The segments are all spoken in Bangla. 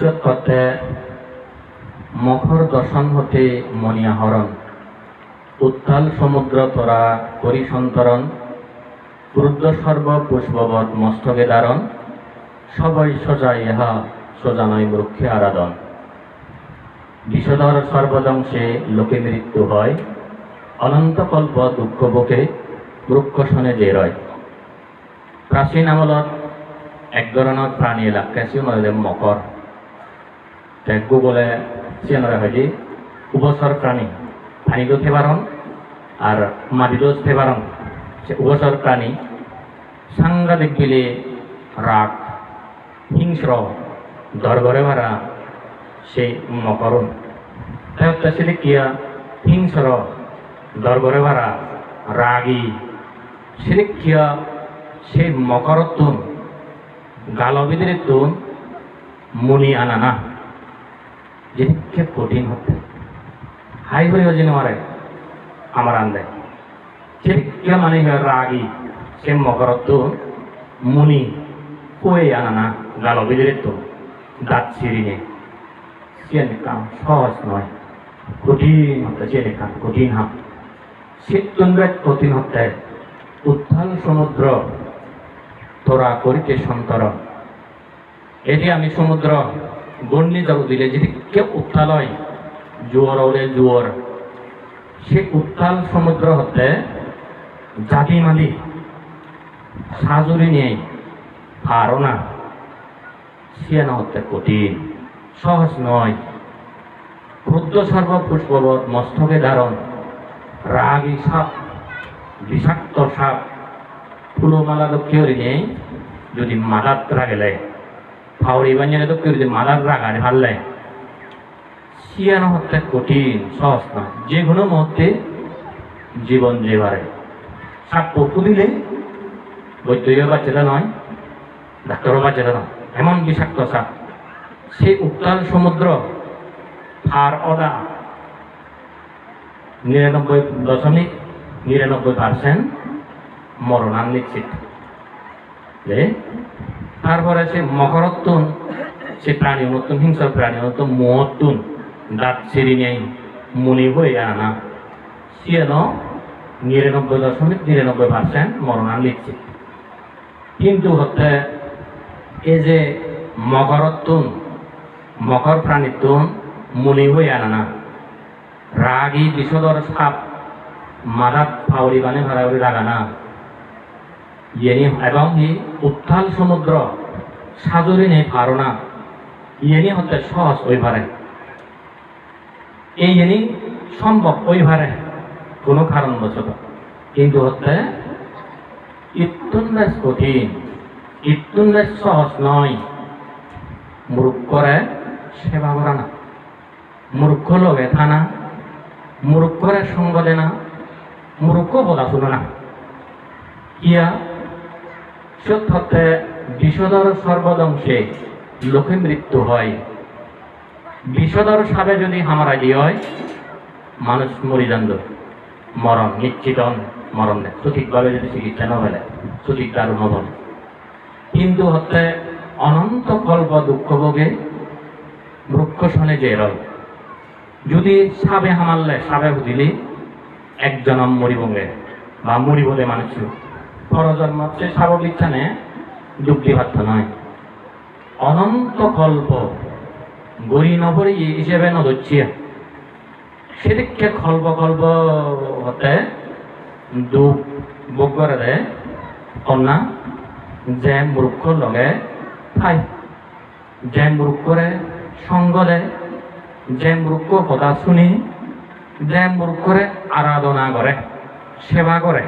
সত্যতে মখর দর্শন হতে মনিয়া হরণ উত্তাল সমুদ্র তরা করি সন্তরণ। ক্রুদ্ধ সর্ব পুষ্পবৎ মস্তকে দারণ সবাই সোজা ইহা, সোজা নয় বৃক্ষে আরাধন। বিষধর সর্বদংশে লোকে মৃত্যু হয়। অনন্তকল্প দুঃখ বুকে বৃক্ষ যে রয়। প্ৰাচীন আমলত এক ধৰণৰ প্ৰাণী এলাকা চিঞৰে মকৰ বলে চিঞৰে হয় যে উভচর প্রাণী পানি도 থেবারণ আর মাটি도 থেবারণ। সে উভচর প্রাণী, সাংঘাতিক বিলে, রাগ, হিংস্র দরগরে ভরা সেই মকরণ। তাই ছেলে কিয়া হিংস্র দরগরে ভরা রাগী। ছেলে কিয়া সেই মকরত্বন গালবিদের তুন মুনি আনা কঠিন হতে। হাই হয়ে যেন মারে আমার আন্দে সেদিকে মানে রাগি, সে মকরত্ব মুনি কয়ে আনা না গালবিদের তো দাঁত ছিঁড়িনে সে কাম সহজ নয়। কঠিন হতে, সে কাম কঠিন হাত শীত কঠিন হতে, উত্থাল সমুদ্র তোরা করিতে সন্তর। এটি আমি সমুদ্র গণ্যি যাব দিলে, যদি কেউ উত্তাল হয়, জোয়ার ওরে জোয়ার। সে উত্তাল সমুদ্র হতে জাতি মালি, সাজুরি নেই পারো না সিয়ানা হতে কঠিন, সহজ নয়। ক্রুদ্ধ সর্ব পুষ্পবত মস্তকে ধারণ, রাগী সাপ, বিষাক্ত সাপ। ফুলমালা কেউ নেই যদি মালাত রাগেলে ফাউরি বানিয়ে তো কেউ মালার রাগারে হারলে সিয়ানো হত্যা কঠিন, সহজ না। যে কোনো মুহূর্তে জীবন যে বাড়ে সাপ পকু দিলে বৈদ্যুতিক বাচ্চাটা নয়, ডাক্তারও বাচ্চাটা নয়, এমন বিষাক্ত সাপ। সেই উত্তাল সমুদ্র, ফার অদা, নিরানব্বই দশমিক নিরানব্বই পার্সেন্ট মরণান নিশ্চিত। তারপরে সে মকরত্তুন, সে প্রাণী নতুন হিংস্র প্রাণী নতুন মহত্তুন। দাঁত ছিঁড়ি নেই, মুনি হয়ে আনা সিয়েন নিরানব্বই দশমিক নিরানব্বই পার্সেন্ট মরণান নিশ্চিত কিন্তু হচ্ছে এই যে মকরত্তুন, মকর প্রাণীতুন মুনি হয়ে আনা না। রাগী বিষদর সাপ, মাদাত ফাউরি বানে ভাড়াউরি ইয়েনি এবং ই উত্তাল সমুদ্র সাজুরি নেই পারোনা ইয়েনি হতে সহজ ওই ভারে এই ইয়েনি সম্ভব ওই ভারে কোনো কারণ বছর কিন্তু হতে ইত্যুন্দাস কঠিন। ইত্যুন্দাস সহজ নয়। মূর্খ করে সেবা করা না। মূর্খ লগে থানা। মূর্খরে সঙ্গ দেনা। মূর্খ বলা শুনে না। ইয়া সত্যতে বিষধর সর্বদংশে লোকে মৃত্যু হয়। বিষধর সাবে যদি হামারা দিয়ে হয়, মানুষ মরি জানদ মরণ নিশ্চিত মরণ দেয় সঠিকভাবে যদি চিকিৎসা না হলে সঠিক দারু নবন কিন্তু হতে অনন্ত কল্প দুঃখ ভোগে বৃক্ষ শনে যে রয় যদি সাবে হামারলে সাবে বুঝিলি এক জনম মরিবঙ্গে বা মরিবলে মানুষ। পরজন্ম সে স্বাভাবিক ছানে যুক্তি ভাত নয় অনন্ত কল্প গড়ি নপরি হিসেবে নদচ্ছিয়া। সেদিকে কল্প কল্প হতে দুঃখ ভোগ করে দেয় কন্যা, যে মূর্খ লগে ঠাই। যে মূর্খরে সঙ্গ দেয় যে মূর্খ কথা শুনি, যে মূর্খরে আরাধনা করে, সেবা করে।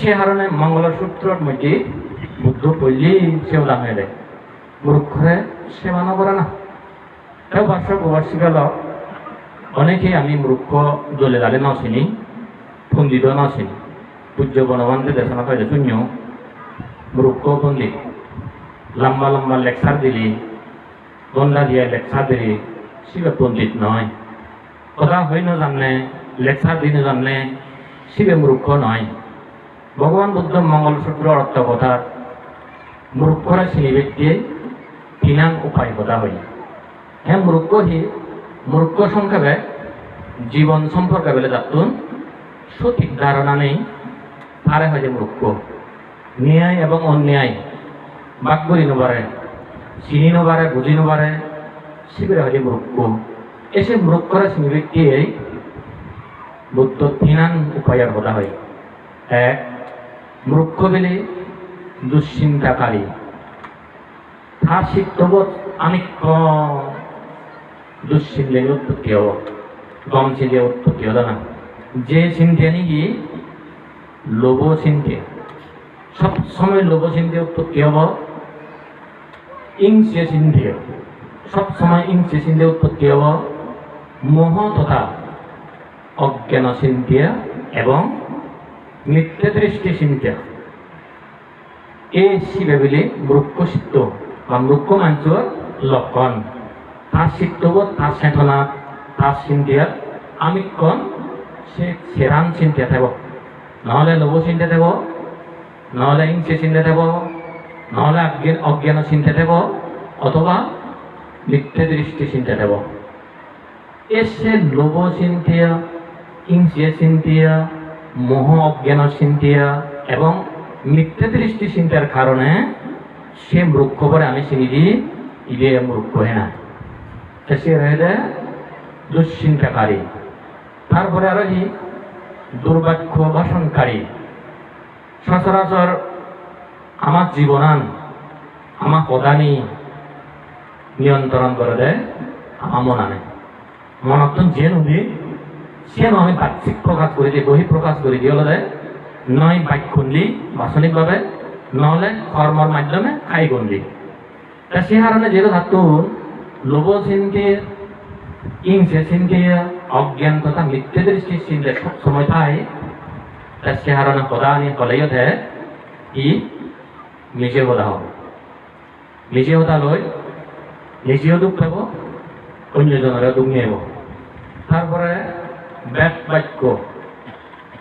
সে কারণে মঙ্গলসূত্রর মধ্যে বুদ্ধ কইলি সে ওলা হয়ে দেয় মূর্খরে নকরে না তাও বার্ষ প্রবাসী গেল অনেকেই আমি মূর্খ দলে দালে ন চিনি, পণ্ডিত ন চিনি। পূজ্য বনবন্ধে দেশনা পাইলে শূন্য। মূর্খ পণ্ডিত। লম্বা লম্বা লেকচার দিলি। গন্ডা দিয়ে লেকচার দিলি। শিবে পণ্ডিত নয় কথা হয় না জানে লেকচার দিনে জানে শিবে মূর্খ নয় ভগবান বুদ্ধ মঙ্গলসূত্র অর্থ কথা মূর্খরা চিনি ব্যক্তিয়ে তিনাং উপায় কথা হয় হ্যাঁ মূর্খ হি মূর্খ সংক্ষেপে জীবন সম্পর্কে বলে যাতুন সঠিক ধারণা নেই। তারে হয় যে মূর্খ ন্যায় এবং অন্যায় বাক করি নবারে চিনি নবারে বুঝি নবারে শিবিরে হয় যে মূর্খ এসে মূর্খরা চিনি ব্যক্তিয়ে বুদ্ধ তিনান উপায়ের বলা হয় এক মূর্খ বেলে দুশ্চিন্তাকারী। তার শিক্ষবোধ আমি দুশ্চিন্তে উৎপত্তি হব গম চিন্তে উৎপত্তি হলো না। যে চিন্তে নাকি, লোভ চিন্তে। সব সময় লোভ চিন্তে উৎপত্তি হব ইংসে চিন্তে সব সময় ইংসে চিন্তে উৎপত্তি হব মোহ তথা অজ্ঞান চিন্তিয়া এবং মিথ্যে দৃষ্টি চিন্তা। বলে মূর্খ চিত্ত বা মূর্খ মানুষের লক্ষণ তার চিত্তবোধ তার চেতনা তার চিন্তিয়া আমি কন সে সেরান চিন্তা থাকব। নহলে লোভ চিন্তা থাকব। নহলে হিংসে চিন্তা থাকব। নহলে অজ্ঞান অজ্ঞান চিন্তা থাকব। অথবা মিথ্যে দৃষ্টি চিন্তা থাকব। এসে লোভ চিন্তিয়া হিংসে চিন্তিয়া, মোহ অজ্ঞান চিন্তিয়া এবং মিথ্যে দৃষ্টি চিন্তার কারণে সে মূর্খ পরে আমি চিনি দিই ইদে মূর্খ হয় না। সে রইলে দুশ্চিন্তাকারী। তারপরে আরও কি দুর্ভাগ্য ভাষণকারী। সচরাচর আমার জীবনান, আমার প্রধানী নিয়ন্ত্রণ করে দেয় আমার মনানে। মনত যে নদী সে আমি বাহ্যিক প্রকাশ করে দিই বহি প্রকাশ করে দিয়ে হলে নয় বাক্য খুনলি বাচনিকভাৱে নহ'লে কৰ্মৰ মাধ্যমে খাই গন্ধি তা সে কারণে যেগুলো থাকুন লোভ চিন্তে ইংসে চিন্তে অজ্ঞান তথা মিথ্যে দৃষ্টি চিন্তে সময় পায়, তা সে কারণে সদানি কলেও থে ই নিজে বোধা হ'ব নিজে হতা লৈ নিজেও দুখ পাব অন্যজনেরও দুখ নিয়ে তারপরে ব্যাট বাক্য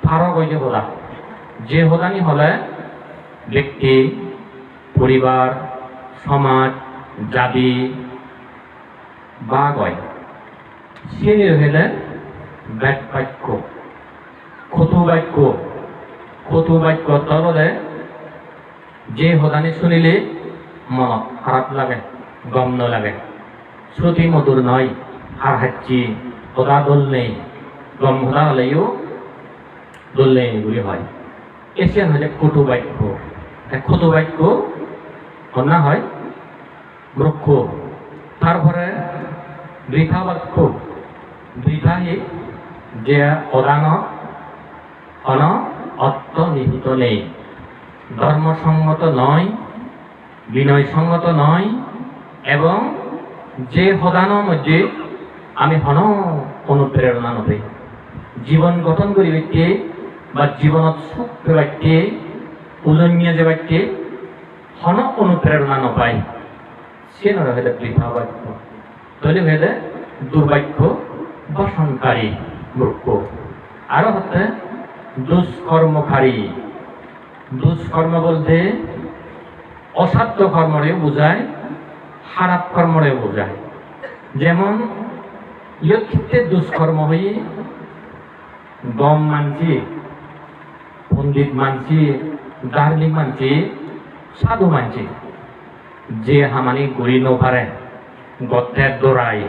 ফারক হইতে বলা। যে হদানি হলে ব্যক্তি, পরিবার, সমাজ, জাতি বা গয়। সিনি হলে ব্যাট বাক্য। ক্ষতু বাক্য ক্ষতু বাক্য তললে যে হদানি শুনিলে মনত খারাপ লাগে, গম লাগে শ্রুতি মধুর নয় আর হাচ্ছি হদা দোল নেই, গম হদা হলেও দোল নেই বলে হয়। এশিয়ান হলে কটু বাক্য ক্ষত বাক্য কন্যা হয় বৃক্ষ তারপরে বৃথা বাক্য। বৃথা হি যে অদান অন অর্থ নিহিত নেই ধর্মসঙ্গত নয়, বিনয়সঙ্গত নয়, এবং যে সদানৰ মধ্যে আমি হন অনুপ্ৰেৰণা নদে জীৱন গঠন কৰি ব্যক্তিয়ে বা ব্যক্তিয়ে ওজনীয় যে ব্যক্তিয়ে হন অনুপ্ৰেৰণা নাপায়। সে নহলে বৃথা বাক্য তৈরি হলে দুর্বাক্য বসনকারী মূর্খ। আরও হচ্ছে দুষ্কর্মকারী। দুষ্কর্ম বলতে অসাধ্য কর্মরে বোঝায়, খারাপ কর্মরে বোঝায়। যেমন ইয়ে ক্ষেত্রে দুষ্কর্ম হয়ে গম মানছি পণ্ডিত মানছি ধার্মিক মানছি সাধু মানছি যে হামানি গুড়ি নপারে গত্রের দৌড়াই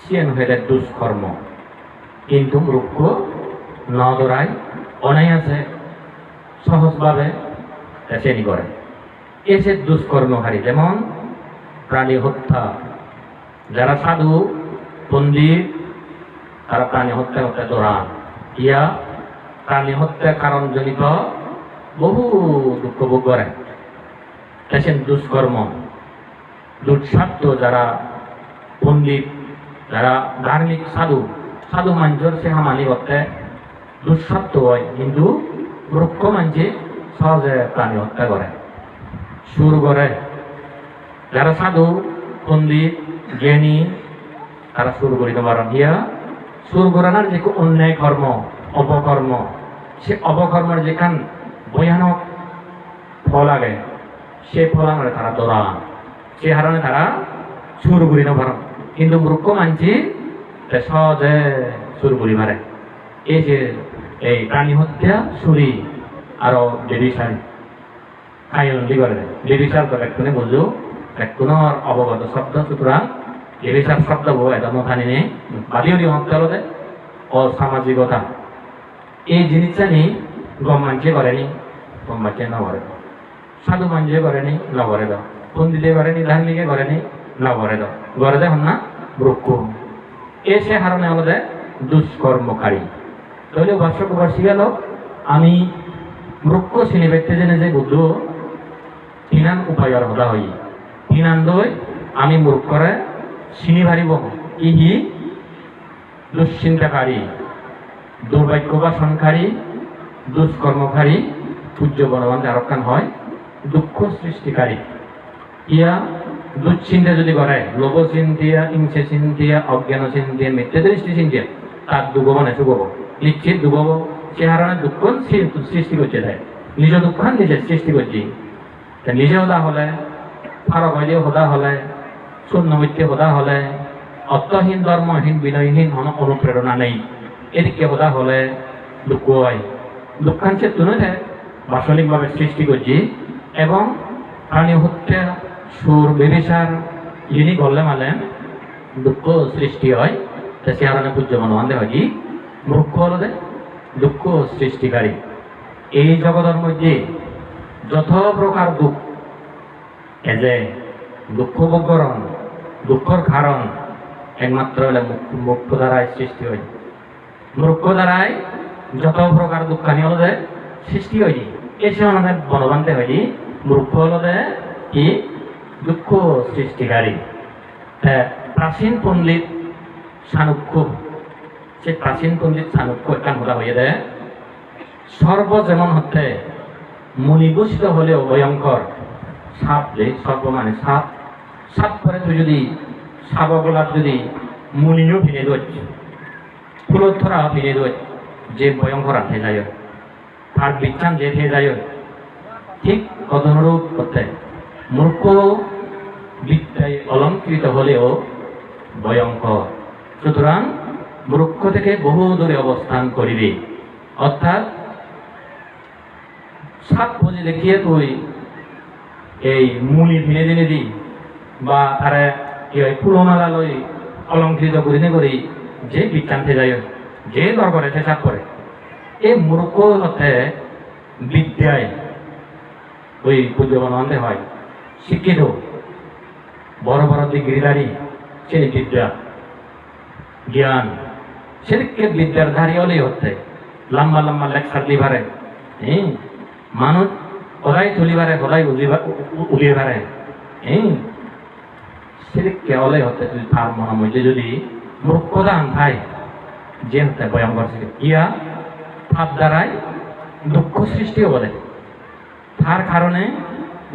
সিয়েন হইলে দুষ্কর্ম কিন্তু মূর্খ ন দৌড়াই অনায়াসে সহজভাবে শ্রেণি করে এসে দুষ্কর্মকারী যেমন প্রাণী হত্যা। যারা সাধু পন্ডিত তারা প্রাণী হত্যা করতে দৌড়ান ইয়া প্রাণী হত্যা কারণজনিত বহু দুঃখ ভোগ করে এসেন দুষ্কর্ম দুঃস্বার্থ যারা পণ্ডিত, যারা ধার্মিক সাধু সাধু মানুষের সে হামানি করতে দুঃস্বার্থ হয়, কিন্তু বৃক্ষ মানুষে সহজে প্রাণী হত্যা করে। সুর করে। যারা সাধু, পণ্ডিত, জ্ঞানী, তারা সুর করিতে পারেন। ইয়া সুর করানোর যে অন্যায় কর্ম। অপকর্ম। সে অপকর্মের যেখান ভয়ানক ফল আগে, সে ফল আমরা তারা দৌড়ান সে হারণে তারা চুর করি নপার কিন্তু মূর্খ মানছি সহজে চুর করি পারে এই যে এই প্রাণী হত্যা চুরি আর ডেডিসারি খাইলি করে ডেডিসার তো একটুনে বুঝো। একটুনের অবগত শব্দ, সুতরাং ডেডিসার শব্দ বউ এটা মথানি নেই বালিও দি অন্তরে অসামাজিকতা। এই গম মানছে করেনি গম মানছে না করে সাধু মানছে করেনি ন করে দাও। পন্ডিতে করেনি ধার্মিকে করেনি ন করে দাও। করে দেখুন না বৃক্ষ এ সে হারণে আমাদের দুষ্কর্মকারী। তাহলে বার্ষক বার্ষি গেল, আমি বৃক্ষ শ্রেণি ব্যক্তি জেনে যে বুদ্ধ, তিনান উপায়ৰ সদা হই। তিনান দৈ আমি মূৰ্খৰে চিনি ভাৰিব ইহি দুশ্চিন্তাকাৰী দুৰ্ভাগ্যবাসনকাৰী দুষ্কৰ্মকাৰী সূৰ্য বলৱান আৰক্ষণ হয় দুঃখ সৃষ্টিকাৰী ইয়া দুশ্চিন্তা যদি কৰে লোভ চিন্তিয়া হিংসে চিন্তিয়া অজ্ঞান চিন্তিয়া মিথ্যা দৃষ্টি চিন্তিয়া তার দুঃখ মানে সুখব নিশ্চিত দুঃখব সে হারণে দুঃখ সৃষ্টি করছে দেয় নিজ দুঃখ নিজে সৃষ্টি করছি। নিজে সদা হলে ফারক হইলেও সদা হলে শূন্য মিথ্যে সদা হলে, অর্থহীন, ধর্মহীন, বিনয়হীন অনুপ্রেরণা নেই। এদিকে সদা হলে দুঃখ হয়। দুঃখাঞ্চে তুলে বাসনিকভাবে সৃষ্টি করছি এবং প্রাণী হত্যা, সুর বেবিচার ইনি করলে মানে দুঃখ সৃষ্টি হয়। তা সে কারণে পূজ্য মনোবান্ধে হয় কি? মূর্খ হলে দুঃখ সৃষ্টিকারী। এই জগতের মধ্যে যত প্রকার দুঃখ যে দুঃখ বকরণ, দুঃখর কারণ একমাত্র হলে মুক্ত দ্বারাই সৃষ্টি হয়। মূর্খ দ্বারাই যত প্রকার দুঃখানি হলে সৃষ্টি হয় এই সময় আমাদের বনবান্তে হয় মূর্খ হলে কি? দুঃখ সৃষ্টিকারী। প্রাচীন পণ্ডিত চাণক্য সে প্রাচীন পণ্ডিত চাণক্য একটা মোটা হয়ে দেয় সর্ব যেমন হতে মণিভূষিত হলেও ভয়ঙ্কর সাপ যে সর্ব মানে সাপ। সাপ করে তুই যদি সাপগোলাপ যদি মুনিও ফিরে দোচ ফুলথরা ফিরে দোচ যে ভয়ঙ্কর আঠে যায় তার বিজ্ঞান যে যায় ঠিক তদনুরূপ করতে মূর্খ বিদ্যায় অলঙ্কৃত হলেও ভয়ঙ্কর সুতরাং মূর্খ থেকে বহু দূরে অবস্থান করিবে অর্থাৎ সাত বুঝে দেখিয়ে তুই এই মুনি ভিনে দিনে দি বা তারে কি হয় লই অলঙ্কৃত করি নে করি যে বিজ্ঞানতে যায়, যে দরকারে সে সাপ করে এই মূর্খ হতে বিদ্যায় ওই পূজ্যবানন্দে হয়। শিক্ষিত, বড় বড় ডিগ্রিধারী সেই বিদ্যা। জ্ঞান সেদিকে বিদ্যার ধারী হলেই হতে। লম্বা লম্বা লেকচার দিবারে হ্যাঁ মানুষ সদায় তুলিবারে সদায় উলিবা উলিবারে হ্যাঁ সেদিকে হলেই হতে। যদি তার মধ্যে যদি আনথায় যে হতে ভয়ঙ্কর ছিল ইয়া তার দ্বারাই দুঃখ সৃষ্টিও বলে তার কারণে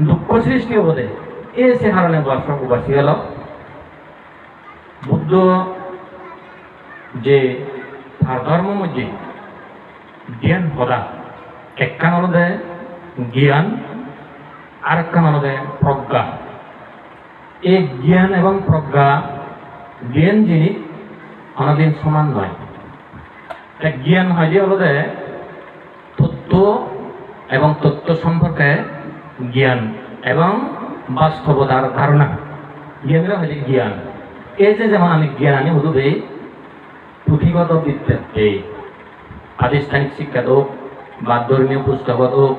দুঃখ সৃষ্টিও বলে এ সে কারণে বর্ষক উপাসী গেল বুদ্ধ যে তার ধর্ম মধ্যে জ্ঞান সদা একখান হলদে জ্ঞান আর একখান হলদে প্রজ্ঞা। এই জ্ঞান এবং প্রজ্ঞা, জ্ঞান জিনিস অনাদিন সমান নয়। এক জ্ঞান হয় যে হলদে তত্ত্ব এবং তত্ত্ব সম্পর্কে জ্ঞান এবং বাস্তবতার ধারণা। জ্ঞানের হয় যে জ্ঞান। এই যে যেমন আমি জ্ঞান আনি হুদুবে পুঁথিগত বিদ্যা এই প্রাতিষ্ঠানিক শিক্ষা হোক বা ধর্মীয় পুস্তকত হোক,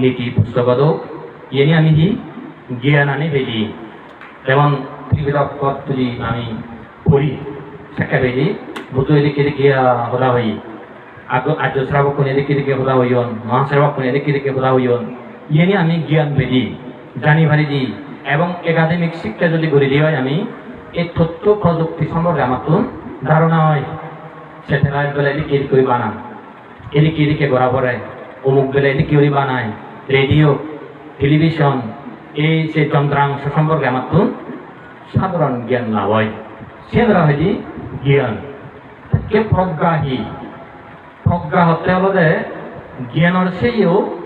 নীতি পুস্তকত হোক ইয়ে নিয়ে আমি কি জ্ঞান আনি বেরি যেমন ত্রিবিধক পথ যদি আমি পড়ি। বুধ এদিকে এদিকে হলা হই আগ আর্য শ্রাবক এদিকে এদিকে হলা হইয়ন মহাশ্রাবক এদিকে এদিকে হলা হইয়ন ইয়ে নিয়ে আমি জ্ঞান বেরি জানি ভারি দি এবং একাডেমিক শিক্ষা যদি করে দিয়ে হয় আমি এই তথ্য প্রযুক্তি সম্পর্কে আমার তো ধারণা হয় স্যাটেলাইট বেলা এদিকে এদিকে করে বানান এদিকে এদিকে ঘোরা পড়ে অমুক বেলা এদিকে করে বানায় রেডিও টেলিভিশন এই সে যন্ত্রাংশ সম্পর্কে আমার তো সাধারণ জ্ঞান লাভ হয় সে ধরা হয় জ্ঞান। কে প্রজ্ঞাহী প্রজ্ঞা হতে হলো যে জ্ঞানের সেইও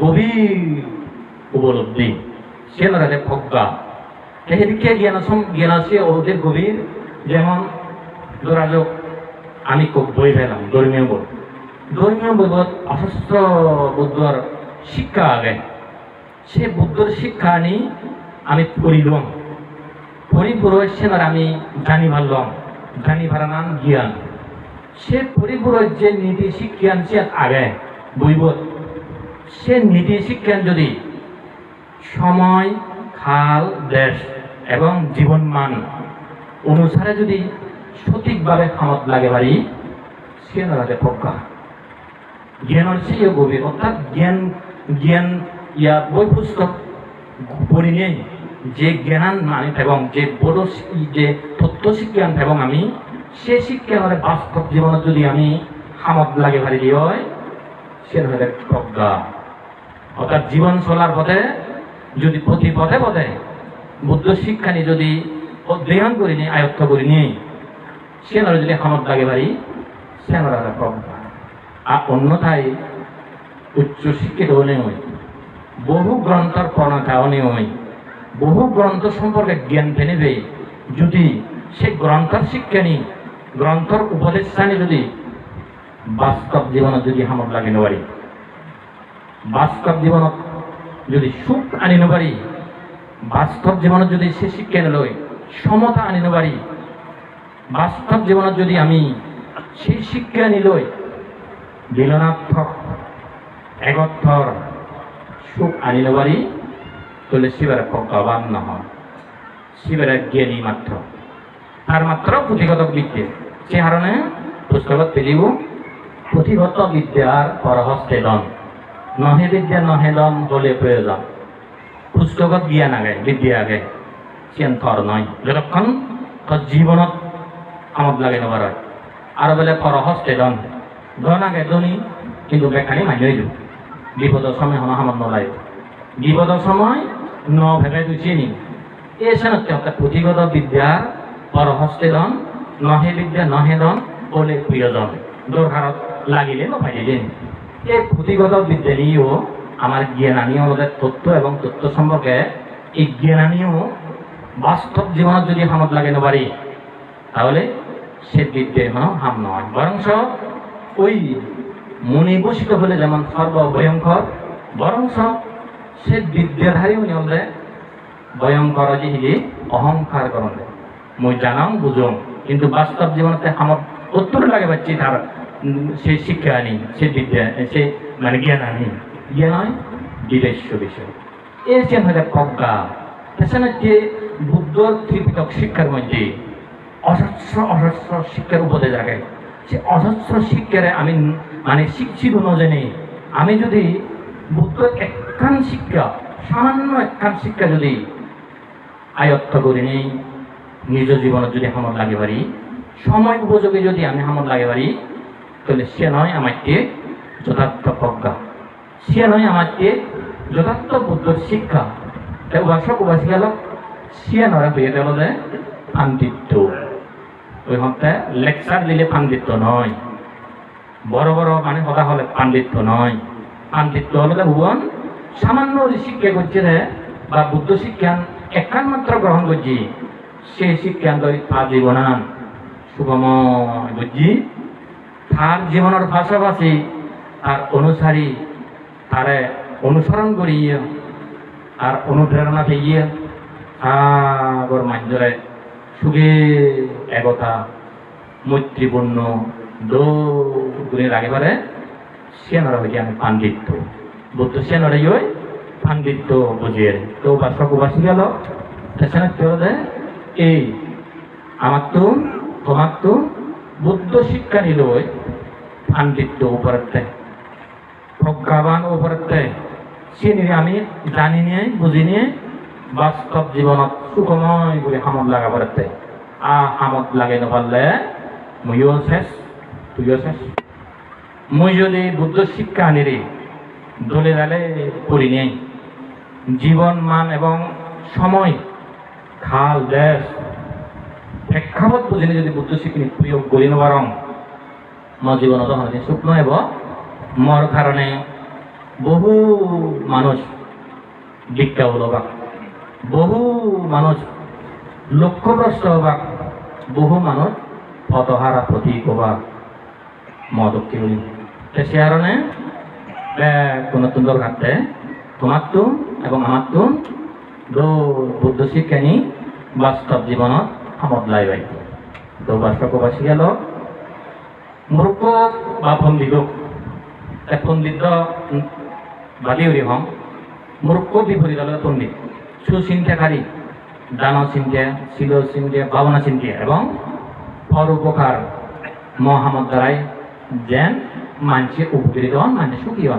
গভীর উপলব্ধি। সে ধরা যে প্রজ্ঞা। সেদিকে জ্ঞান জ্ঞান আছে অধিক গভীর? যেমন যোগাযোগ আমি খুব বই পেলাম ধর্মীয় বই। ধর্মীয় বইত অসহস্র বুদ্ধর শিক্ষা আগে। সে বুদ্ধর শিক্ষা আনি আমি পড়িলাম। পরিপুরো সেনার আমি জানি ভারলাম জানি ভারানান জ্ঞান। সে পরিপুরের যে নীতি শিক্ষান সে আগে বইবত সে নীতি শিক্ষান যদি সময়, খাল, দেশ এবং জীবন মান অনুসারে যদি সঠিকভাবে খামত লাগে পারি, সে নালাগে প্রজ্ঞা। জ্ঞানের চেয়ে গভীর, অর্থাৎ জ্ঞান জ্ঞান ইয়া বই পুস্তক পড়ি নেই। যে জ্ঞান মানে এবং যে বড় যে তথ্য শিক্ষান এবং আমি, সে শিক্ষানের বাস্তব জীবনত যদি আমি খামত লাগে পারি হয়, সে হলে প্রজ্ঞা। অর্থাৎ জীবন চলার পথে, যদি প্রতি পথে পথে বুদ্ধ শিক্ষা শিক্ষানি যদি অধ্যয়ন করিনি, আয়ত্ত করিনি, সে নয় যদি খামত লাগে পারি সে একটা প্রজ্ঞা। আর অন্যথায় উচ্চ শিক্ষিত হলে নয়, বহু গ্রন্থর প্রণতা অনেই বহু গ্রন্থ সম্পর্কে জ্ঞান পেনেবে যদি সে গ্রন্থর শিক্ষানি, গ্রন্থর উপদেশানি যদি বাস্তব জীবনত যদি হামত লাগে নোৱাৰি বাস্তৱ জীৱনত যদি সুখ আনি নোৱাৰি বাস্তৱ জীৱনত যদি সে শিক্ষা নলয় সমতা আনি নোৱাৰি বাস্তৱ জীৱনত যদি আমি সেই শিক্ষা নিলৈ মিলনাৰ্থক একত্ৰৰ সুখ আনি নোৱাৰি তাহলে শিবের ভগবান নহয় শিবের জ্ঞানী মাত্র। তার মাত্র পুঁথিগত বিদ্যে। সে কারণে পুস্তকত পেলিব, পুঁথিগত বিদ্যার পরহস্তে দন নহে বিদ্যা, নহে দন বলে প্রয়োজন। পুস্তকত জ্ঞান আগে, বিদ্যা আগে। সিয়ান থর নয়। যতক্ষণ তোর জীবনত কামত লাগে নবার হয় আৰু বোলে পৰহস্তে দন ধন আগে, ধনী, কিন্তু বেকাৰী মানি দিওঁ বিপদৰ সময় হন সামত নলায় বিপদৰ সময় ন ভেবে দুচি নি এই চেনত অর্থাৎ পুঁথিগত বিদ্যার পরহস্তে দন নহে বিদ্যা, নহে দন বলে প্রিয়জন দরকারত লাগিলে নপাই দিন এই পুঁথিগত বিদ্যা নিয়েও আমার আমাদের তথ্য এবং তথ্য সম্পর্কে এই জ্ঞানানীয় বাস্তব জীবনত যদি হামত লাগে নবারি তাহলে সে বিদ্যের কোনো হাম নয় বরং ওই মনে বসিত হলে যেমন সর্বভয়ঙ্কর বরং সে বিদ্যাধারী উনি হলে ভয়ঙ্কর যে হিলি অহংকার করন মই জানাম বুঝম কিন্তু বাস্তব জীবনতে আমার উত্তর লাগে পাচ্ছি তার সে শিক্ষা আনি সে বিদ্যা, সে মানে জ্ঞান আনি জ্ঞান হয় বিদেশ্য বিষয়। এই যে হলে প্রজ্ঞা। তাছাড়া যে বুদ্ধর ত্রিপিটক শিক্ষার মধ্যে অজস্র অজস্র শিক্ষার উপদেশ রাখে। সে অজস্র শিক্ষারে আমি মানে শিক্ষিত নজেনে আমি যদি বুদ্ধ একখান শিক্ষা, সামান্য একখান শিক্ষা যদি আয়ত্ত করি নেই, নিজ জীবনত যদি হামত লাগে পারি, সময় উপযোগী যদি আমি হামত লাগে পারি, তাহলে সে নয় আমাকে যথার্থ প্রজ্ঞা। সে নয় আমাকে যথার্থ বুদ্ধর শিক্ষা। তাই উপাসক, উপাসিকালক সিয়া নয় হয়ে গেল যে পাণ্ডিত্য। ওই হতে লেকচার দিলে পাণ্ডিত্য নয়। বড় বড় মানে কথা হলে পাণ্ডিত্য নয়। পাণ্ডিত্য হলে ভুবন সামান্য শিক্ষা করছে যে বা বুদ্ধ শিক্ষান, একান মাত্র গ্রহণ করছি সেই শিক্ষান তো তার জীবনান সুগময় বুঝছি তার জীবনের পাশাপাশি তার অনুসারী তারে অনুসরণ করিয়ে আর অনুপ্রেরণা পেয়ে আগর মাধ্যরে সুখে একতা মৈত্রীপূর্ণ দৌড়ে লাগে পারে সেনারা হইলে আমি পাণ্ডিত্য। বুদ্ধ সেনারাই ওই পাণ্ডিত্য বুঝিয়ে তো বাসক বাসি গেল। সেখানে কেউ দেয় এই, আমার তো তোমার তো বুদ্ধ শিক্ষা নিল ওই পাণ্ডিত্য উপরতে প্রজ্ঞাবান উপরতে সে নিয়ে আমি জানি নিয়ে বুঝি নিয়ে বাস্তব জীৱনত সুখময় বুলি কামত লাগা পাৰতে আ কামত লাগে নপাৰলে ময়ো শেষ, তুইও শেষ। মই যদি বুদ্ধ শিক্ষা আনিরে দলে দালে পড়ি নেই। জীবন, মান এবং সময়, খাল, দেশ, প্রেক্ষাপট বুঝিনি যদি বুদ্ধ শিক্ষা প্রয়োগ করি নবারং মোৰ জীৱনত হয়নি সুখ নহব মোৰ কাৰণে বহু মানুষ ভিক্ষা ওলবা বহু মানুষ লক্ষ্যভ্রষ্ট হবা বহু মানুষ পথহারা প্রতীক হবা মদক্তি হই সে কারণে কোনো ঘাটতে তোমার তুন এবং আমার তুন দো বুদ্ধ শিক্ষানি বাস্তব জীবনত আমদ লাই বাই তো বাস্তব বাসি গেল। মূর্খ বা পণ্ডিত পণ্ডিত বাদি উরি হম। মূর্খ বিপরীত হল পণ্ডিত। সুচিন্তাকারী দান চিন্তা শিল চিন্তা ভাবনা চিন্তা এবং পরোপকার মহামত দ্বারাই যেন মানসি উপকৃত হন মানে সুখী হন।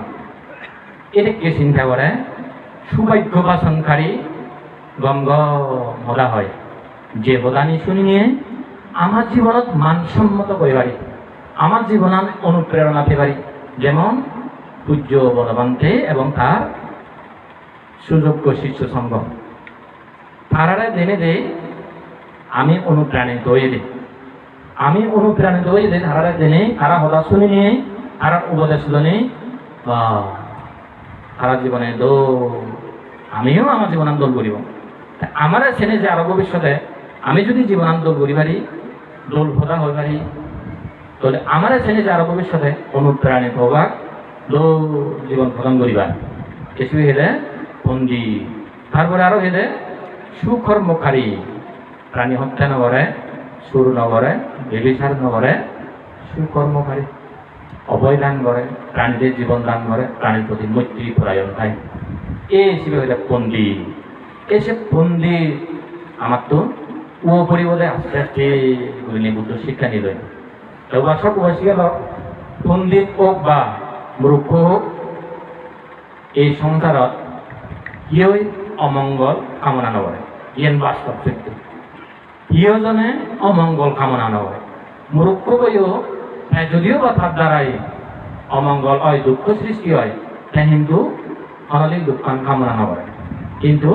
এটাকে চিন্তা করে? সুভাগ্য বাসনকারী গঙ্গ মদা হয়। যে বদানি শুনি নিয়ে আমার জীবনত মানসম্মত করে পারি। আমার জীবনত অনুপ্রেরণা পেতে পারি। যেমন পূজ্য বলবন্তে এবং তার সুযোগ্য শিষ্য সঙ্গ। তারারা জেনে দে, আমি অনুপ্রাণিত হয়ে দে। আমি অনুপ্রাণিত হয়ে দে, তারারা জেনে, তারা হলা শুনে নিয়ে তারা উপদেশ জনে বা তারা জীবনে দো। আমিও আমার জীবন আন্দোলন করিব আমারা চেনে যে আরও ভবিষ্যতে, আমি যদি জীবন আন্দোলন করি পারি, দোল ভোদা হয়ে পারি, তাহলে আমারা চেনে যে আরও ভবিষ্যতে অনুপ্রাণিত হবা দো জীবন প্রদান করিবা কিছু হেলে বন্দি তারপরে আরও হেলে সুকর্মকারী প্রাণী হত্যা নগরে, সুর নগরে, বেবিচার নগরে সুকর্মকারী অভয় দান করে, প্রাণীদের জীবন দান করে, প্রাণীর প্রতি মৈত্রী পরায়ণ হয়। এ হিসেবে হইলে পন্ডিত। এসে পন্ডিত, আমার তো ও পরিবর্তে আস্তে আস্তে বুদ্ধ শিক্ষা নিল। সব বসে গেল পণ্ডিত হোক বা মূর্খ হোক, এই সংসারত ইয়ই অমঙ্গল কামনা নকৰে ইয়েন বাস্তৱ সত্য। ইয়জনে অমঙ্গল কামনা নকৰে মূৰ্খ তাই যদিও বা তার দ্বারাই অমঙ্গল হয়, দুঃখ সৃষ্টি হয়, তাই কিন্তু অনলিক দুঃখ কামনা নকৰে কিন্তু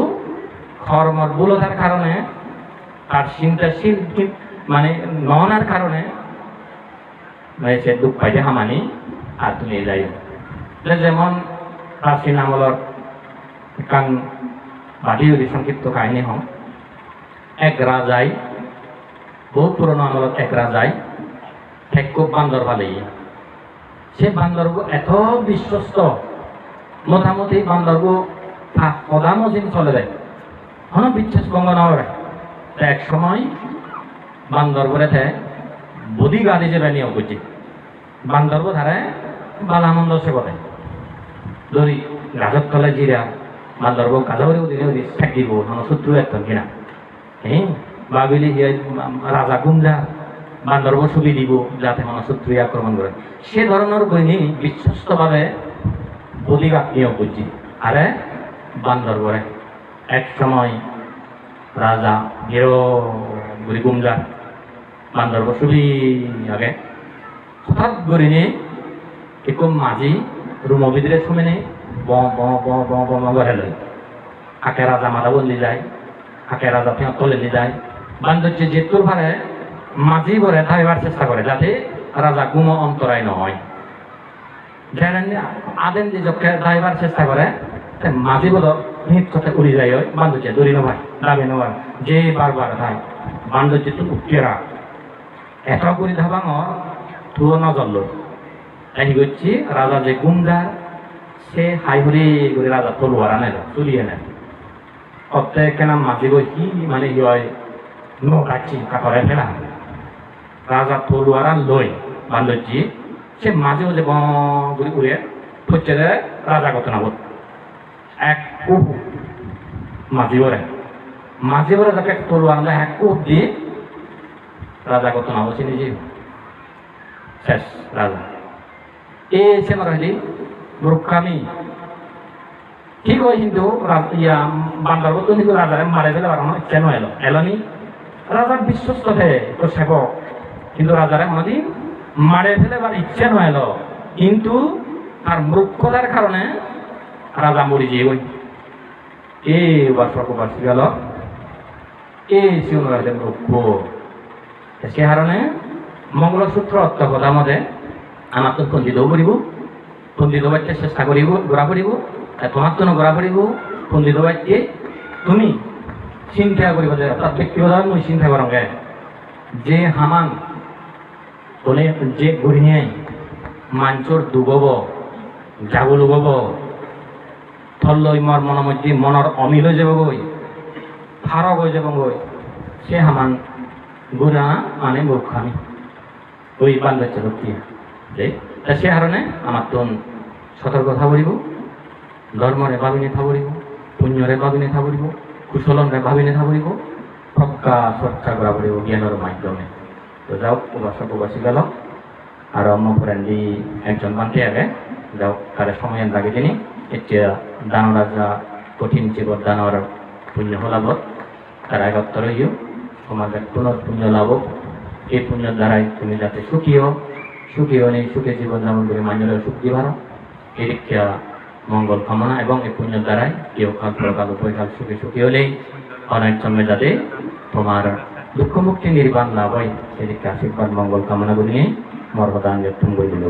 কর্মর ভুলতার কারণে, তার চিন্তাশীল মানে ননার কারণে সে দুঃখ পাইতে হামানি, আর তুমি যাই যেমন প্রাচীন আমলৰ কান বাদী যদি সংক্ষিপ্ত কাহিনী হওঁ, এক রাজাই বহু পুরনো আমলত এক রাজাই ঠেক্কু বান্দর পালেই সে বান্দরবু এত বিশ্বস্ত, মোটামুটি বান্দরবু সদামজিন চলে যায়। কোনো বিশ্বাস ভঙ্গ নকৰে এক সময় বান্দরবরে থে বদি গাড়ি যে নিয়োগ করছে। বান্দরব ধারে বালামন্দ সে বলে, ধরি গাজর তলে জিরা, বান্দরব গাজরে দিনে ওদি থাকিব মানে শত্রু একদম কিনা হ্যাঁ বাবিলি রাজা গুমজা বান্দরব ছবি দিব যাতে মানে শত্রু আক্রমণ করে। সে ধরনের বইনি বিশ্বস্তভাবে বদিগাত নিয়োগ করছি আরে বান্দরবরে এক সময় রাজা গেরো গুরি গুমজা বান্দরব ছবি আগে। হঠাৎ গরিনে একো মাঝি রুম ভিতরে শুনে নেই, ব ব ব ব ব করে লই। আকে রাজা মাথা বললি যায় আকে রাজা ফেঁ তলে যায়। বান্ধব্য জেতুর ভারে মাঝি ভরে ধাইবার চেষ্টা করে, যাতে রাজা গুম অন্তরায় যেন আদেন যে ধাইবার চেষ্টা করে মাঝি বল হিত কথা উড়ি যায় ওই বান্ধব্য দড়ি নভাই দাবি নভাই যে বারবার ধাই বান্ধব্য তো উঠেরা এত করে ধাবাঙর তুলো নজর লোক আহি করছি রাজা যে গুমদার সে হাই হরে করে রাজা তলোয়ার আনে চলিয়ে নেয় অত্তে কেন মাঝিব কি মানে হয় নো কাছি কাকরে ফেলা রাজা তলোয়ার লই বান্ধবজি সে মাঝে মাঝে বলে উড়ে দেয় রাজা কত নাবত এক কুহু মাঝিবরে মাঝিবরে যাকে তলোয়ার আনলে এক কুহ দিয়ে রাজা কত নাবো সে নিজে শেষ রাজা। এ সে রহিলি মূর্খামি। ঠিক হয় কিন্তু ইয়া বান্দারবত কিন্তু রাজারে মারে ফেলে আর কেন এলো? এলনি রাজার বিশ্বস্ত হে তো সেবক। কিন্তু রাজারে কোনোদিন মারে ফেলে বা ইচ্ছে নয় এলো কিন্তু তার মূর্খতার কারণে রাজা মরি যে ওই এ বর্ষকবাসী গেল এ সিউন রাজা মূর্খ সে কারণে মঙ্গলসূত্র অর্থ কথা মতে আমার তো পণ্ডিতও কৰিব পণ্ডিত বাচ্চা চেষ্টা ঘূৰা ফুৰিব আর তোমার তো ঘূৰা ফুৰিব পণ্ডিত বাচ্চে তুমি চিন্তা কৰিব যে অৰ্থাৎ ব্যক্তিগতভাৱে মই চিন্তা কৰোঁগে। যে হামান তোলে যে গুৰিয়াই মাঞ্চৰ ডুবব যাব লুবব থল্লৈ মোৰ মনৰ মধ্যে মনৰ অমিল হৈ যাবগৈ ফাৰক হৈ যাবগৈ সে হামান গুৰা মানে মূৰ্খামি ওই বাল বাচ্চা রক্ষিয়া যে তা সে কারণে আমার তো সতর্ক থাকব ধর্মরে ভাবিনে থাকব পুণ্যরে ভাবিনে থাকব কুশলরে ভাবিনে থাকব প্রজ্ঞা চর্চা করা পড়ব জ্ঞানের মাধ্যমে। তো যাও প্রবাসা প্রবাসী গেল আর অন্য ফ্রেন্ডি একজন বান্তি আগে যাও তার সময় লাগে তিনি এতিয়া দানৰ যা কঠিন জীৱত দানৰ পুণ্য লাভত তার আগত রইও সমাজের পুনঃ পুণ্য লাভ এই পুণ্যের দ্বারাই তুমি যাতে সুখী হও, সুখী হলে সুখে জীবন যাপন করে মানুষের সুখ দিবার দীক্ষা মঙ্গল কামনা এবং এই পুণ্যের দ্বারাই কেউ কাল প্রকাল উপকাল সুখে সুখী হলেই অনেক জন্মে যাতে তোমার দুঃখ মুক্তি নির্বাণ লাভ হয় সেদিকে আশীর্বাদ মঙ্গল কামনা করি নিয়ে মর্মদাঙ্গের তুমি বই দিল